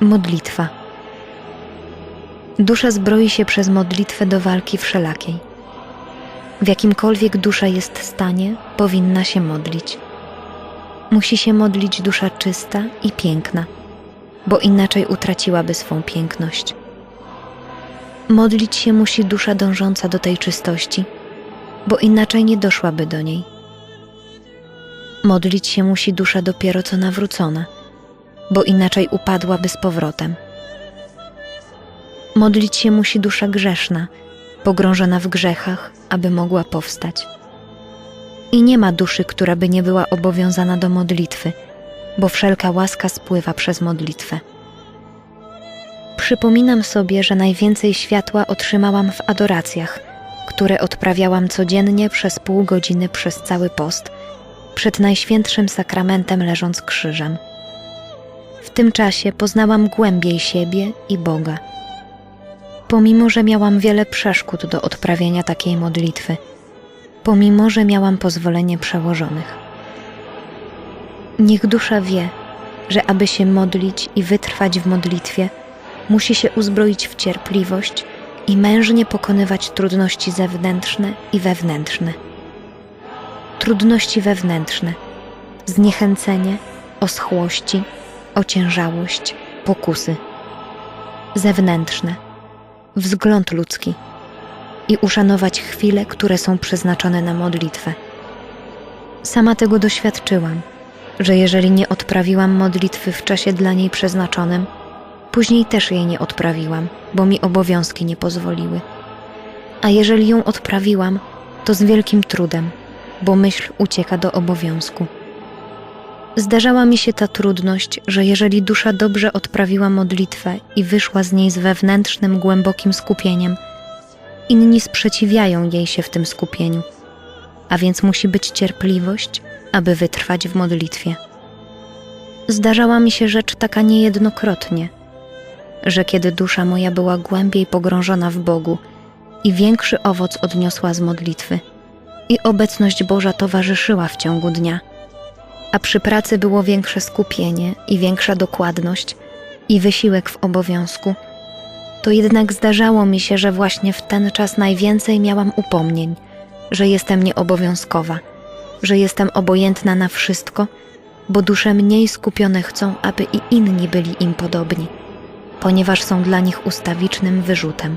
Modlitwa. Dusza zbroi się przez modlitwę do walki wszelakiej. W jakimkolwiek dusza jest stanie, powinna się modlić. Musi się modlić dusza czysta i piękna, bo inaczej utraciłaby swą piękność. Modlić się musi dusza dążąca do tej czystości, bo inaczej nie doszłaby do niej. Modlić się musi dusza dopiero co nawrócona, bo inaczej upadłaby z powrotem. Modlić się musi dusza grzeszna, pogrążona w grzechach, aby mogła powstać. I nie ma duszy, która by nie była obowiązana do modlitwy, bo wszelka łaska spływa przez modlitwę. Przypominam sobie, że najwięcej światła otrzymałam w adoracjach, które odprawiałam codziennie przez pół godziny przez cały post, przed najświętszym sakramentem leżąc krzyżem. W tym czasie poznałam głębiej siebie i Boga. Pomimo, że miałam wiele przeszkód do odprawienia takiej modlitwy, pomimo, że miałam pozwolenie przełożonych. Niech dusza wie, że aby się modlić i wytrwać w modlitwie, musi się uzbroić w cierpliwość i mężnie pokonywać trudności zewnętrzne i wewnętrzne. Trudności wewnętrzne, zniechęcenie, oschłości, ociężałość, pokusy. Zewnętrzne, wzgląd ludzki i uszanować chwile, które są przeznaczone na modlitwę. Sama tego doświadczyłam, że jeżeli nie odprawiłam modlitwy w czasie dla niej przeznaczonym, później też jej nie odprawiłam, bo mi obowiązki nie pozwoliły. A jeżeli ją odprawiłam, to z wielkim trudem, bo myśl ucieka do obowiązku. Zdarzała mi się ta trudność, że jeżeli dusza dobrze odprawiła modlitwę i wyszła z niej z wewnętrznym, głębokim skupieniem, inni sprzeciwiają jej się w tym skupieniu, a więc musi być cierpliwość, aby wytrwać w modlitwie. Zdarzała mi się rzecz taka niejednokrotnie, że kiedy dusza moja była głębiej pogrążona w Bogu i większy owoc odniosła z modlitwy, i obecność Boża towarzyszyła w ciągu dnia, a przy pracy było większe skupienie i większa dokładność i wysiłek w obowiązku, to jednak zdarzało mi się, że właśnie w ten czas najwięcej miałam upomnień, że jestem nieobowiązkowa, że jestem obojętna na wszystko, bo dusze mniej skupione chcą, aby i inni byli im podobni, ponieważ są dla nich ustawicznym wyrzutem.